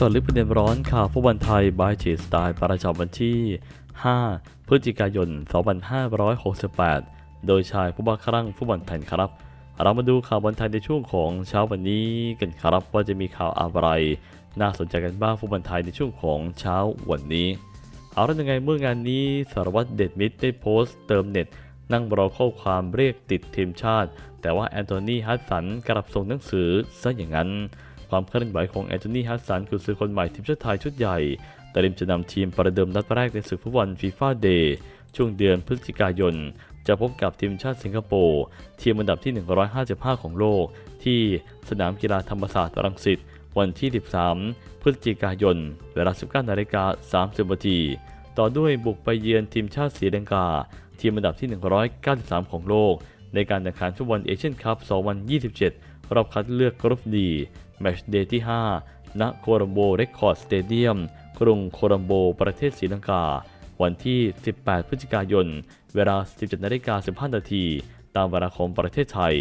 จอดลึกประเด็นร้อนข่าวฟุตบอลไทยบายจีสไตล์ประจำวันที่ 5 พฤศจิกายน 2568 โดยชายผู้บ้าครั่งฟุตบอลไทยครับ เรามาดูข่าวบอลไทยในช่วงของเช้าวันนี้กันครับว่าจะมีข่าวอะไร น่าสนใจกันบ้างฟุตบอลไทยในช่วงของเช้าวันนี้ เอาแล้วยังไงเมื่องานนี้สารวัตรเดดมิดได้โพสต์เติมเน็ต นั่งรอข้อความเรียกติดทีมชาติ แต่ว่าแอนโทนีฮัตสันกลับส่งหนังสือซะอย่างนั้น ความเคลื่อนไหวของแอนโทนีฮัตสันคือซื้อคนใหม่ทีมชาติไทยชุดใหญ่เตรียมจะนำทีมประเดิมนัดแรกในศึกฟุตบอลฟีฟ่าเดย์ช่วงเดือนพฤศจิกายน จะพบกับทีมชาติสิงคโปร์ทีมอันดับที่ 155 ของโลก ที่สนามกีฬาธรรมศาสตร์รังสิตวันที่ 13 พฤศจิกายน เวลา 19นาฬิกา30นาทีต่อด้วยบุกไปเยือนทีมชาติศรีลังกา ทีมอันดับที่ 193 ของโลก ในการแข่งขันฟุตบอลเอเชียนคัพ 2027 รอบคัดเลือกกรุ๊ปดีแมชเดย์ที่ 5 ณ โคลัมโบเรคคอร์ดสเตเดียม กรุงโคลัมโบ ประเทศศรีลังกา วันที่ 18 พฤศจิกายน เวลา 17นาฬิกา15นาทีตามเวลาของประเทศไทย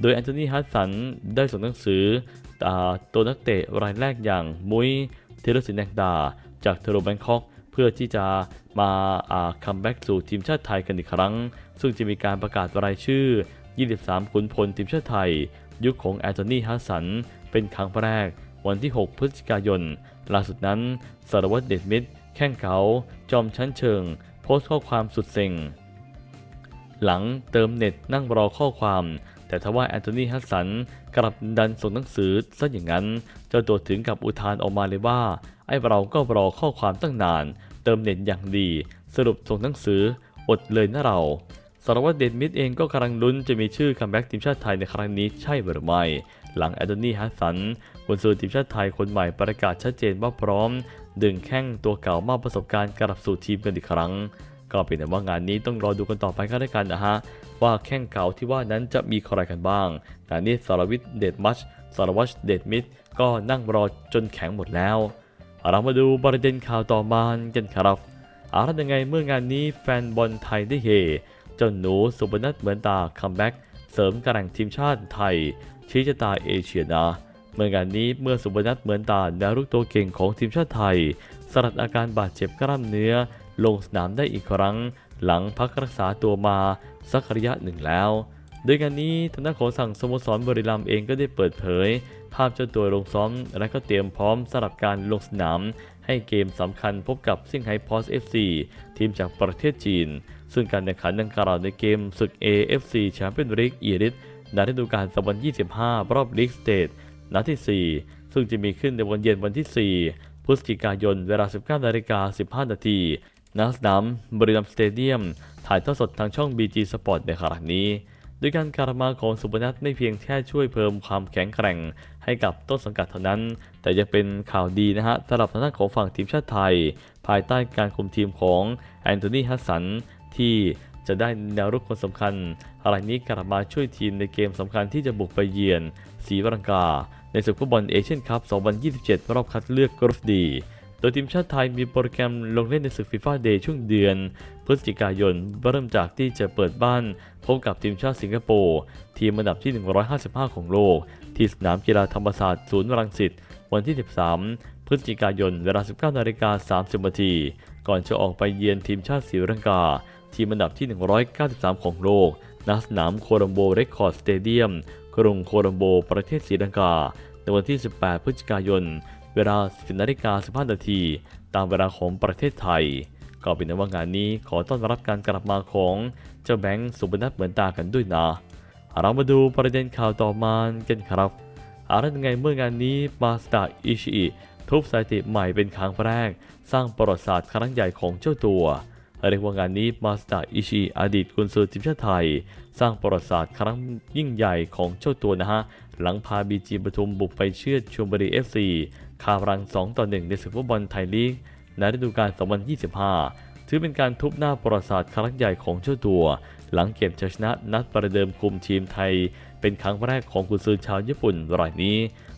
โดยแอนโทนีฮัตสันได้ส่งหนังสือตาตัวนักเตะรายแรกอย่างมุ้ยเทเลสินแดงดา จากเทโรแบงคอกเพื่อที่จะมาคัมแบ็กสู่ทีมชาติไทยกันอีกครั้ง ซึ่งจะมีการประกาศรายชื่อ 23 ขุนพลทีมชาติไทย ยุคของแอนโทนีฮัสสัน เป็นครั้งแรก วันที่ 6 พฤศจิกายน ล่าสุดนั้น สารวัตรเดดมิดแข้งเขา จอมชั้นเชิง โพสต์ข้อความสุดเซ็ง หลังเติมเน็ตนั่งรอข้อความ แต่ทว่าแอนโทนีฮัสสันกลับดันส่งหนังสือซะอย่างนั้น เจ้าตัวถึงกับอุทานออกมาเลยว่า ไอ้เราก็รอข้อความตั้งนาน เติมเน็ตอย่างดี สรุปส่งหนังสืออดเลยนะเรา สารวัตรเดนมิดเองก็กำลังลุ้นจะมีชื่อคัมแบ็กทีมชาติไทยในครั้งนี้ใช่หรือไม่ หลังแอนโทนีฮัสสันกุนซือทีมชาติไทยคนใหม่ประกาศชัดเจนว่าพร้อม ดึงแข้งตัวเก่ามากประสบการณ์กลับสู่ทีมกันอีกครั้ง ก็เป็นแต่ว่างานนี้ต้องรอดูกันต่อไปก็ได้กันนะฮะ ว่าแข้งเก่าที่ว่านั้นจะมีใครกันบ้างแต่นี่สารวิทย์เดดมัชสารวัตรเดดมิดก็นั่งรอจนแข็งหมดแล้วเรามาดูประเด็นข่าวต่อมากันครับอาร์ยังไงเมื่องานนี้แฟนบอลไทยได้เฮ เจ้าหนูสุบนัทเหมือนตาคัมแบ็กเสริมกระแหล่งทีมชาติไทย ชี้ชะตาเอเชียนะเมื่องานนี้เมื่อสุบนัทเหมือนตาแนวรุกตัวเก่งของทีมชาติไทย สลัดอาการบาดเจ็บกล้ามเนื้อ ลงสนามได้อีกครั้ง หลังพักรักษาตัวมาสักระยะหนึ่งแล้วโดยงานนี้ทางด้านของสั่งสโมสรบริรัมเองก็ได้เปิดเผย ภาพเจ้าตัวลงซ้อม และก็เตรียมพร้อมสำหรับการลงสนาม ให้เกมสำคัญพบกับซิงไฮพอส FC ทีมจากประเทศจีน ซึ่งการแข่งขันดังกล่าวในเกมศึก AFC แชมเปี้ยนลีกอีริสในฤดูกาล2025 รอบลีกสเตทนัดที่ 4 ซึ่งจะมีขึ้นในวันเย็นวันที่ 4 พฤศจิกายน เวลา 19นาฬิกา15 นาทีณสนามบริรัมสเตเดียม ถ่ายทอดสดทางช่อง BG Sport ในครั้งนี้โดยการการมาของสุพนัทไม่เพียงแค่ช่วยเพิ่มความแข็งแกร่งให้กับต้นสังกัดเท่านั้น แต่ยังเป็นข่าวดีนะฮะสำหรับทางด้านของฝั่งทีมชาติไทย ภายใต้การคุมทีมของแอนโทนีฮัสสัน ที่จะได้แนวรุกคนสำคัญอะไรนี้กลับมาช่วยทีมในเกมสำคัญที่จะบุกไปเยือนศรีลังกา ในศึกฟุตบอลเอเชียนคัพ 2027 รอบคัดเลือกกรุ๊ปดี โดยทีมชาติไทยมีโปรแกรมลงเล่นในศึกฟีฟ่าเดย์ช่วงเดือน พฤศจิกายน เริ่มจากที่จะเปิดบ้าน พบกับทีมชาติสิงคโปร์ทีมอันดับที่ 155 ของโลก ที่สนามกีฬาธรรมศาสตร์ศูนย์รังสิตวันที่ 13 พฤศจิกายนเวลา 19นาฬิกา30นาทีก่อนจะออกไปเยือนทีมชาติศรีลังกา ทีมอันดับที่ 193 ของโลกณสนามโคลัมโบเรคคอร์ดสเตเดียมกรุงโคลัมโบประเทศศรีลังกา ในวันที่ 18 พฤศจิกายน เวลา 10นาฬิกา15นาที ตามเวลาของประเทศไทย ก็เป็นว่างานนี้ขอต้อนรับการกลับมาของเจ้าแบงค์สุบนัทเหมือนตากันด้วยนะ เรามาดูประเด็นข่าวต่อมากันครับอะไรยังไงเมื่องานนี้มาสตาอิชิอิทุบสถิติใหม่เป็นครั้งแรก สร้างประวัติศาสตร์ครั้งใหญ่ของเจ้าตัว เรียกว่างานนี้มาสตาอิชิอดีตกุนซือทีมชาติไทย สร้างประวัติศาสตร์ครั้งยิ่งใหญ่ของเจ้าตัวนะฮะ หลังพาบีจีปทุมบุกไปเชือดชลบุรีเอฟซีคารัง 2 ต่อ 1 ในศึกฟุตบอลไทยลีกในฤดูกาล 2025 ถือเป็นการทุบหน้าประวัติศาสตร์ครั้งใหญ่ของเจ้าตัว หลังเก็บชัยชนะนัดประเดิมคุมทีมไทย เป็นครั้งแรกของกุนซือชาวญี่ปุ่นรายนี้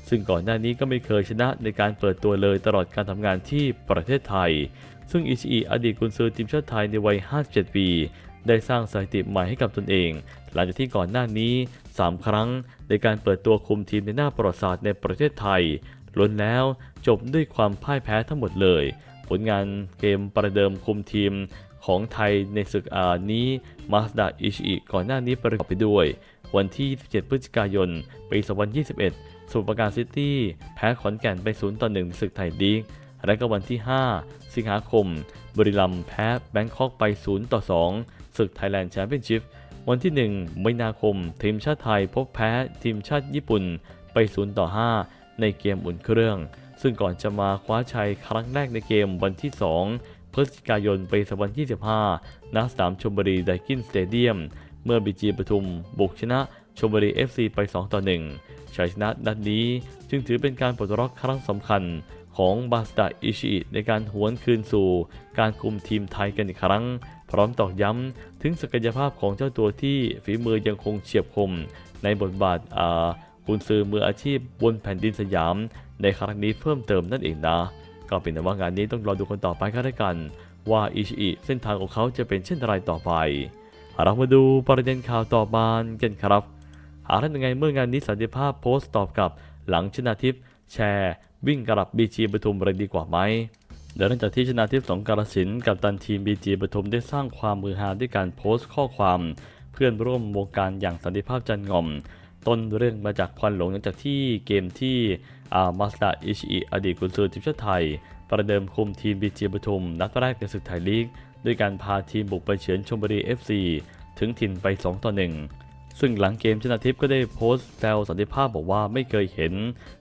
ซึ่งก่อนหน้านี้ก็ไม่เคยชนะในการเปิดตัวเลยตลอดการทำงานที่ประเทศไทย ซึ่งอิชิอิอดีตกุนซือทีมชาติไทยในวัย 57 ปี ได้สร้างสถิติใหม่ให้กับตนเอง หลังจากที่ก่อนหน้านี้ 3 ครั้งในการเปิดตัวคุมทีมในหน้าประวัติศาสตร์ในประเทศไทยล้นแล้วจบด้วยความพ่ายแพ้ทั้งหมดเลย ผลงานเกมประเดิมคุมทีม ของไทยในศึกอานี้มาสดาอิชิก่อนหน้านี้ประกอบไปด้วย วันที่ 27 พฤศจิกายน ปี 2021สมุทรปราการซิตี้ แพ้ขอนแก่นไป 0 ต่อ 1 ศึกไทยลีก และก็วันที่ 5 สิงหาคม บรีรัมแพ้แบงคอกไป 0 ต่อ 2 ศึกไทยแลนด์แชมเปี้ยนชิพ วันที่ 1 มีนาคม ทีมชาติไทยพบแพ้ทีมชาติญี่ปุ่นไป 0 ต่อ 5 ในเกมอุ่นเครื่อง ซึ่งก่อนจะมาคว้าชัยครั้งแรกในเกมวันที่ 2 ฤศจิกายนปี 2025 ณ สนามชมบุรีไดกินสเตเดียม เมื่อบีจีปทุม บุกชนะชมบุรี FC ไป 2 ต่อ 1 ชัยชนะนัดนี้จึงถือเป็นการปลดล็อกครั้งสำคัญของบาสตาอิชิในการหวนคืนสู่การคุมทีมไทยกันอีกครั้ง พร้อมตอกย้ำถึงศักยภาพของเจ้าตัวที่ฝีมือยังคงเฉียบคม ในบทบาทอากุนซือมืออาชีพบนแผ่นดินสยาม ในครั้งนี้เพิ่มเติมนั่นเองนะ ก็เป็นแต่ว่างานนี้ต้องรอดูกันต่อไปก็แล้วกัน ว่าอิชิอิเส้นทางของเขาจะเป็นเช่นไรต่อไป เรามาดูประเด็นข่าวต่อมากันครับหาท่านยังไงเมื่องานนี้สันติภาพโพสต์ตอบกลับหลังชนะทิพย์แชร์วิ่งกลับบีจีปทุมเลยดีกว่าไหมเดี๋ยวหลังจากที่ชนะทิพย์สงกรสินกับตันทีมบีจีปทุมได้สร้างความมือฮาด้วยการโพสต์ข้อความเพื่อนร่วมวงการอย่างสันติภาพจันงอม ต้นเรื่องมาจากควันหลงหลังจากที่เกมที่ อามาสดาอิชิอดีตกุนซือทีมชาติไทย ประเดิมคุมทีมบีจีปทุม นัดแรกในศึกไทยลีก ด้วยการพาทีมบุกไปเฉือนชมบุรี FC ถึงถิ่นไป 2 ต่อ 1 ซึ่งหลังเกมชนะทิพย์ก็ได้โพสต์แซวสันติภาพบอกว่าไม่เคยเห็น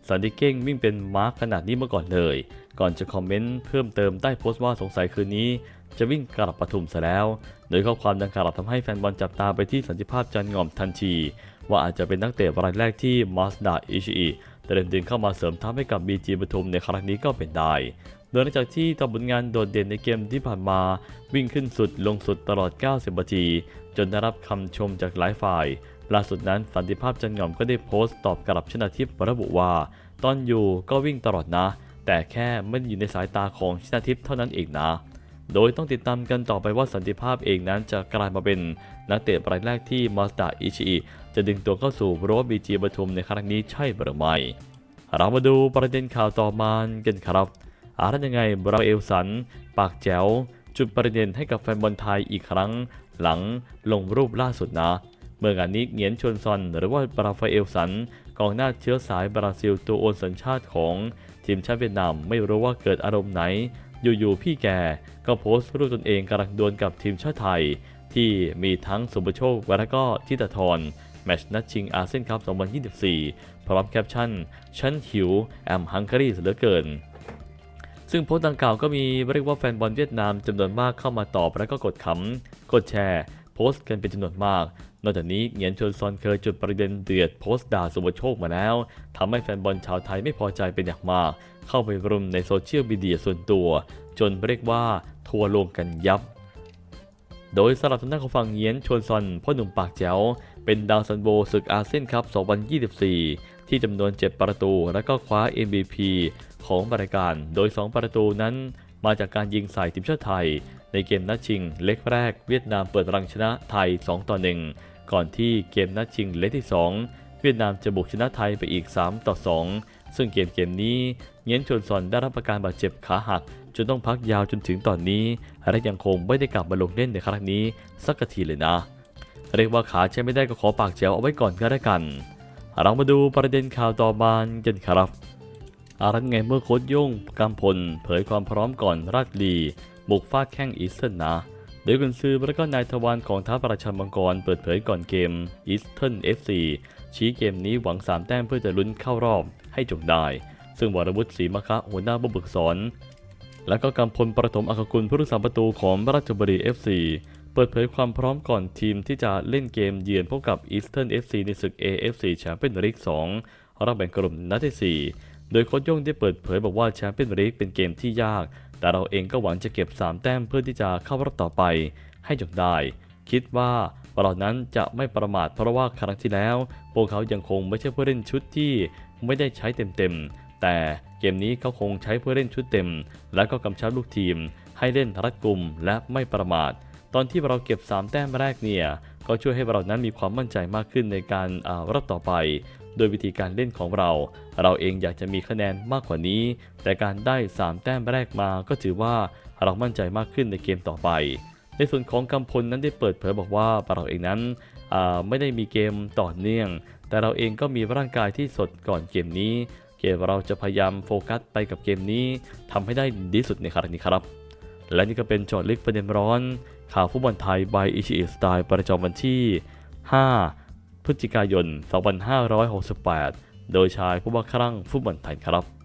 สันติเก้งวิ่งเป็นมาร์คขนาดนี้มาก่อนเลย ก่อนจะคอมเมนต์เพิ่มเติมใต้โพสต์ว่าสงสัยคืนนี้จะวิ่งกลับปทุมซะแล้ว โดยข้อความดังกล่าวทำให้แฟนบอลจับตาไปที่สันติภาพจันงอมทันที ว่าอาจจะเป็นนักเตะรายแรกที่มาสดาอิชิ เตรียมดึงเข้ามาเสริมทัพให้กับ BG ปทุมในครั้งนี้ก็เป็นได้ โดยหลังจากที่ทำผลงานโดดเด่นในเกมที่ผ่านมา วิ่งขึ้นสุดลงสุดตลอด 90 นาที จนได้รับคำชมจากหลายฝ่าย ล่าสุดนั้นสันติภาพจันหง่อมก็ได้โพสต์ตอบกลับชนะทิพย์ระบุว่า ตอนอยู่ก็วิ่งตลอดนะ แต่แค่ไม่อยู่ในสายตาของชนะทิพย์เท่านั้นเองนะโดยต้องติดตามกันต่อไปว่าสันติภาพเองนั้นจะกลายมาเป็นนักเตะรายแรกที่มาสดาอิชิ จะดึงตัวเข้าสู่รั้วบีจีปทุมในครั้งนี้ใช่หรือไม่ เรามาดูประเด็นข่าวต่อมากันครับอาท่านยังไงบราเอลสัน ปากแจ๋ว จุดประเด็นให้กับแฟนบอลไทยอีกครั้ง หลังลงรูปล่าสุดนะ เมื่องานนี้เหงียนชวนซอนหรือว่าบราฟาเอลสันกองหน้าเชื้อสายบราซิลตัวโอนสัญชาติของทีมชาติเวียดนามไม่รู้ว่าเกิดอารมณ์ไหน อยู่ๆพี่แกก็โพสต์รูปตนเองกำลังดวลกับทีมชาติไทย ที่มีทั้งสุภโชคและก็ทิตาธร แมชนัดชิงอาเซียนคัพ 2024 พร้อมแคปชั่น ฉันหิว แอมฮังการีเหลือเกิน ซึ่งโพสต์ดังกล่าวก็มีเรียกว่าแฟนบอลเวียดนามจำนวนมากเข้ามาตอบและก็กดขำกดแชร์โพสต์กันเป็นจำนวนมาก นอกจากนี้เหงียนชวนซอนเคยจุดประเด็นเดือดโพสต์ด่าสุภโชคมาแล้วทำให้แฟนบอลชาวไทยไม่พอใจเป็นอย่างมาก เข้าไปรุมในโซเชียลมีเดียส่วนตัว จนเรียกว่าทัวลงกันยับ โดยสำหรับทางด้านของฝั่งเหงียนชวนซอนพ่อหนุ่มปากแจ๋วเป็นดาวซันโบศึกอาเซียนคัพ 2024 ที่จำนวน 7 ประตู และก็คว้า MVP ของรายการ โดย 2 ประตูนั้นมาจากการยิงใส่ทีมชาติไทย ในเกมนัดชิงเล็กแรกเวียดนามเปิดรังชนะไทย 2 ต่อ 1 ก่อนที่เกมนัดชิงเล็กที่ 2 เวียดนามจะบุกชนะไทยไปอีก 3 ต่อ 2 ซึ่งเกมเกมนี้เหงียนชวนซอนได้รับอาการบาดเจ็บขาหัก จนต้องพักยาวจนถึงตอนนี้ และยังคงไม่ได้กลับมาลงเล่นในครั้งนี้สักทีเลยนะ เรียกว่าขาใช้ไม่ได้ก็ขอปากแจวเอาไว้ก่อนก็แล้วกัน เรามาดูประเด็นข่าวต่อมากันครับอารันไงเมื่อโค้ชยุ่งกำพล เผยความพร้อมก่อนราชลี บุกฟาดแข้งอีสเทิร์นนะโดยกุนซือและก็นายทวารของท้าประชันมังกรเปิดเผยก่อนเกมอีสเทิร์น FC ชี้เกมนี้หวัง 3 แต้มเพื่อจะลุ้นเข้ารอบให้จงได้ ซึ่งวรวุฒิศรีมะคะหัวหน้าบุบึกสอน และก็กำพลประถมอัคกุลผู้รักษาประตูของราชบุรี FC เปิดเผยความพร้อมก่อนทีมที่จะเล่นเกมเยือนพบกับ Eastern FC ในศึก AFC แชมเปี้ยนลีก2รอบแบ่งกลุ่มนัดที่ 4 โดยโค้ชย่งได้เปิดเผยบอกว่าแชมเปี้ยนลีกเป็นเกมที่ยาก แต่เราเองก็หวังจะเก็บ 3 แต้มเพื่อที่จะเข้ารอบต่อไป ให้จงได้ คิดว่าเรานั้นจะไม่ประมาทเพราะว่าครั้งที่แล้ว พวกเขายังคงไม่ใช่ผู้เล่นชุดที่ไม่ได้ใช้เต็มๆแต่ เกมนี้เขาคงใช้ผู้เล่นชุดเต็ม และก็กำชับลูกทีม ให้เล่นรัดกุมและไม่ประมาท ตอนที่เราเก็บ 3 แต้มแรกเนี่ยก็ช่วยให้เรานั้นมีความมั่นใจมากขึ้นในการรอบต่อไป โดยวิธีการเล่นของเรา เราเองอยากจะมีคะแนนมากกว่านี้ แต่การได้ 3 แต้มแรกมาก็ถือว่าเรามั่นใจมากขึ้นในเกมต่อไป ในส่วนของกำพลนั้นได้เปิดเผยบอกว่าเราเองนั้นไม่ได้มีเกมต่อเนื่อง แต่เราเองก็มีร่างกายที่สดก่อนเกมนี้ เกมเราจะพยายามโฟกัสไปกับเกมนี้ทำให้ได้ดีสุดในครั้งนี้ครับ และนี่ก็เป็นจอดลึกประเด็นร้อน ข่าวฟุตบอลไทย by อิชิอิสไตล์ประจำวันที่ 5 พฤศจิกายน 2568 โดยชายผู้ว่าครั่งฟุตบอลไทยครับ